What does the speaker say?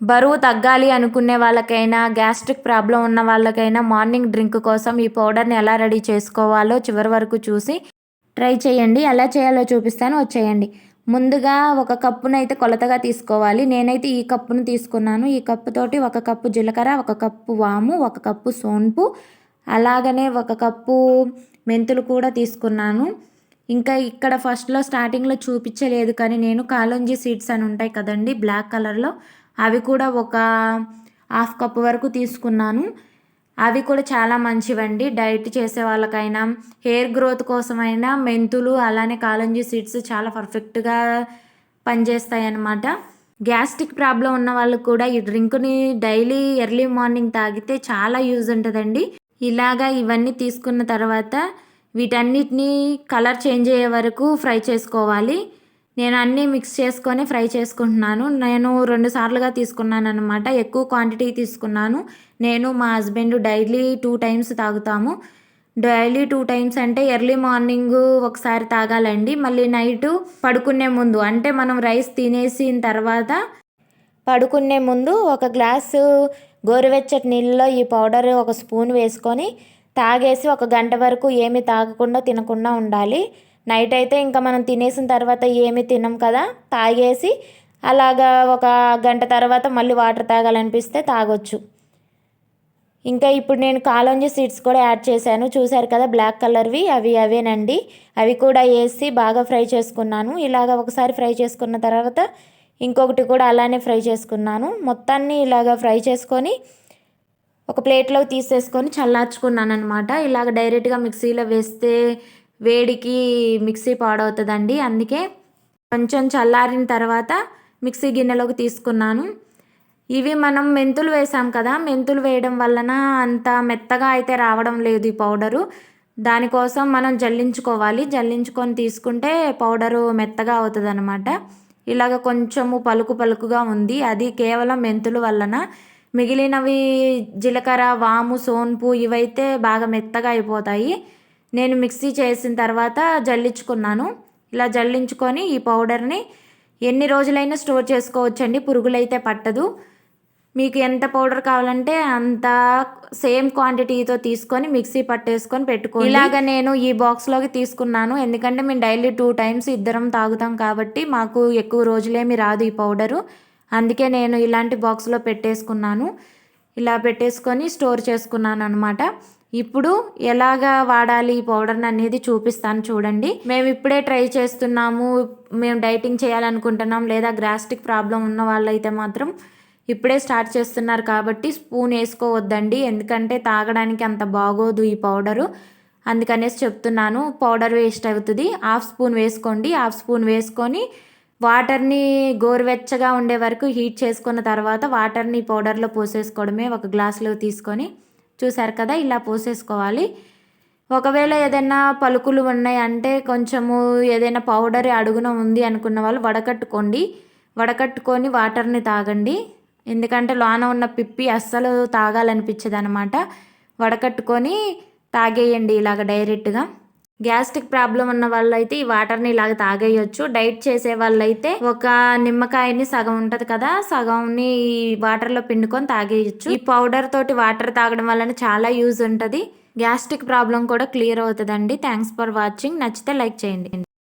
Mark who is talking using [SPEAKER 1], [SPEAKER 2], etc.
[SPEAKER 1] బరువు తగ్గాలి అనుకునే వాళ్ళకైనా గ్యాస్ట్రిక్ ప్రాబ్లం ఉన్న వాళ్ళకైనా మార్నింగ్ డ్రింక్ కోసం ఈ పౌడర్ని ఎలా రెడీ చేసుకోవాలో చివరి వరకు చూసి ట్రై చేయండి. ఎలా చేయాలో చూపిస్తాను. వచ్చేయండి. ముందుగా ఒక కప్పునైతే కొలతగా తీసుకోవాలి. నేనైతే ఈ కప్పును తీసుకున్నాను. ఈ కప్పుతోటి ఒక కప్పు జీలకర్ర ఒక కప్పు వాము ఒక కప్పు సోన్పు అలాగనే ఒక కప్పు మెంతులు కూడా తీసుకున్నాను. ఇంకా ఇక్కడ ఫస్ట్లో స్టార్టింగ్లో చూపించలేదు కానీ నేను కాలంజీ సీడ్స్ అని ఉంటాయి కదండి బ్లాక్ కలర్లో అవి కూడా ఒక హాఫ్ కప్ వరకు తీసుకున్నాను. అవి కూడా చాలా మంచివండి. డైట్ చేసే వాళ్ళకైనా హెయిర్ గ్రోత్ కోసమైనా మెంతులు అలానే కాలంజీ సీడ్స్ చాలా పర్ఫెక్ట్గా పనిచేస్తాయి అన్నమాట గ్యాస్ట్రిక్ ప్రాబ్లం ఉన్న వాళ్ళకు కూడా ఈ డ్రింక్ని డైలీ ఎర్లీ మార్నింగ్ తాగితే చాలా యూజ్ ఉంటుందండి. ఇలాగా ఇవన్నీ తీసుకున్న తర్వాత వీటన్నిటిని కలర్ చేంజ్ అయ్యే వరకు ఫ్రై చేసుకోవాలి. నేను అన్నీ మిక్స్ చేసుకొని ఫ్రై చేసుకుంటున్నాను. నేను రెండు సార్లుగా తీసుకున్నాను అనమాట ఎక్కువ క్వాంటిటీ తీసుకున్నాను. నేను మా హస్బెండ్ డైలీ టూ టైమ్స్ తాగుతాము. డైలీ టూ టైమ్స్ అంటే ఎర్లీ మార్నింగ్ ఒకసారి తాగాలండి. మళ్ళీ నైట్ పడుకునే ముందు అంటే మనం రైస్ తినేసిన తర్వాత పడుకునే ముందు ఒక గ్లాసు గోరువెచ్చటి నీళ్ళలో ఈ పౌడర్ ఒక స్పూన్ వేసుకొని తాగేసి ఒక గంట వరకు ఏమి తాగకుండా తినకుండా ఉండాలి. నైట్ అయితే ఇంకా మనం తినేసిన తర్వాత ఏమి తినం కదా తాగేసి అలాగా ఒక గంట తర్వాత మళ్ళీ వాటర్ తాగాలనిపిస్తే తాగొచ్చు. ఇంకా ఇప్పుడు నేను కాలోంజి సీడ్స్ కూడా యాడ్ చేశాను. చూశారు కదా బ్లాక్ కలర్వి అవి అవేనండి. అవి కూడా వేసి బాగా ఫ్రై చేసుకున్నాను. ఇలాగ ఒకసారి ఫ్రై చేసుకున్న తర్వాత ఇంకొకటి కూడా అలానే ఫ్రై చేసుకున్నాను. మొత్తాన్ని ఇలాగ ఫ్రై చేసుకొని ఒక ప్లేట్లో తీసేసుకొని చల్లార్చుకున్నాను అనమాట ఇలాగ డైరెక్ట్గా మిక్సీలో వేస్తే వేడికి మిక్సీ పాడవుతుందండి. అందుకే కొంచెం చల్లారిన తర్వాత మిక్సీ గిన్నెలోకి తీసుకున్నాను. ఇవి మనం మెంతులు వేసాం కదా మెంతులు వేయడం వలన అంత మెత్తగా అయితే రావడం లేదు ఈ పౌడరు. దానికోసం మనం జల్లించుకోవాలి. జల్లించుకొని తీసుకుంటే పౌడరు మెత్తగా అవుతుంది అనమాట ఇలాగ కొంచెము పలుకు పలుకుగా ఉంది. అది కేవలం మెంతుల వలన. మిగిలినవి జీలకర్ర వాము సోన్పు ఇవైతే బాగా మెత్తగా అయిపోతాయి. నేను మిక్సీ చేసిన తర్వాత జల్లించుకున్నాను. ఇలా జల్లించుకొని ఈ పౌడర్ని ఎన్ని రోజులైనా స్టోర్ చేసుకోవచ్చండి. పురుగులైతే పట్టదు. మీకు ఎంత పౌడర్ కావాలంటే అంత సేమ్ క్వాంటిటీతో తీసుకొని మిక్సీ పట్టేసుకొని పెట్టుకో ఇలాగ నేను ఈ బాక్స్లోకి తీసుకున్నాను. ఎందుకంటే మేము డైలీ టూ టైమ్స్ ఇద్దరం తాగుతాం కాబట్టి మాకు ఎక్కువ రోజులేమి రాదు ఈ పౌడరు. అందుకే నేను ఇలాంటి బాక్స్లో పెట్టేసుకున్నాను. ఇలా పెట్టేసుకొని స్టోర్ చేసుకున్నాను అనమాట ఇప్పుడు ఎలాగా వాడాలి ఈ పౌడర్ని అనేది చూపిస్తాను చూడండి. మేము ఇప్పుడే ట్రై చేస్తున్నాము మేము డైటింగ్ చేయాలనుకుంటున్నాం లేదా గ్రాస్టిక్ ప్రాబ్లం ఉన్న వాళ్ళైతే మాత్రం ఇప్పుడే స్టార్ట్ చేస్తున్నారు కాబట్టి స్పూన్ వేసుకోవద్దండి. ఎందుకంటే తాగడానికి అంత బాగోదు ఈ పౌడరు. అందుకనేసి చెప్తున్నాను పౌడర్ వేస్ట్ అవుతుంది. హాఫ్ స్పూన్ వేసుకోండి. హాఫ్ స్పూన్ వేసుకొని వాటర్ని గోరువెచ్చగా ఉండే వరకు హీట్ చేసుకున్న తర్వాత వాటర్ని పౌడర్లో పోసేసుకోవడమే ఒక గ్లాసులో తీసుకొని చూసారు కదా ఇలా పోసేసుకోవాలి. ఒకవేళ ఏదైనా పలుకులు ఉన్నాయంటే కొంచెము ఏదైనా పౌడర్ అడుగున ఉంది అనుకున్న వాళ్ళు వడకట్టుకోండి. వడకట్టుకొని వాటర్ని తాగండి. ఎందుకంటే లోన ఉన్న పిప్పి అస్సలు తాగాలనిపించదు అనమాట వడకట్టుకొని తాగేయండి ఇలాగ డైరెక్ట్గా. గ్యాస్ట్రిక్ ప్రాబ్లం ఉన్న వాళ్ళైతే ఈ వాటర్ని ఇలాగ తాగేయచ్చు. డైట్ చేసే వాళ్ళైతే ఒక నిమ్మకాయని సగం ఉంటుంది కదా సగంని ఈ వాటర్లో పిండుకొని తాగేయచ్చు. ఈ పౌడర్ తోటి వాటర్ తాగడం వలన చాలా యూజ్ ఉంటుంది. గ్యాస్ట్రిక్ ప్రాబ్లం కూడా క్లియర్ అవుతుందండి. Thanks for watching. నచ్చితే లైక్ చేయండి.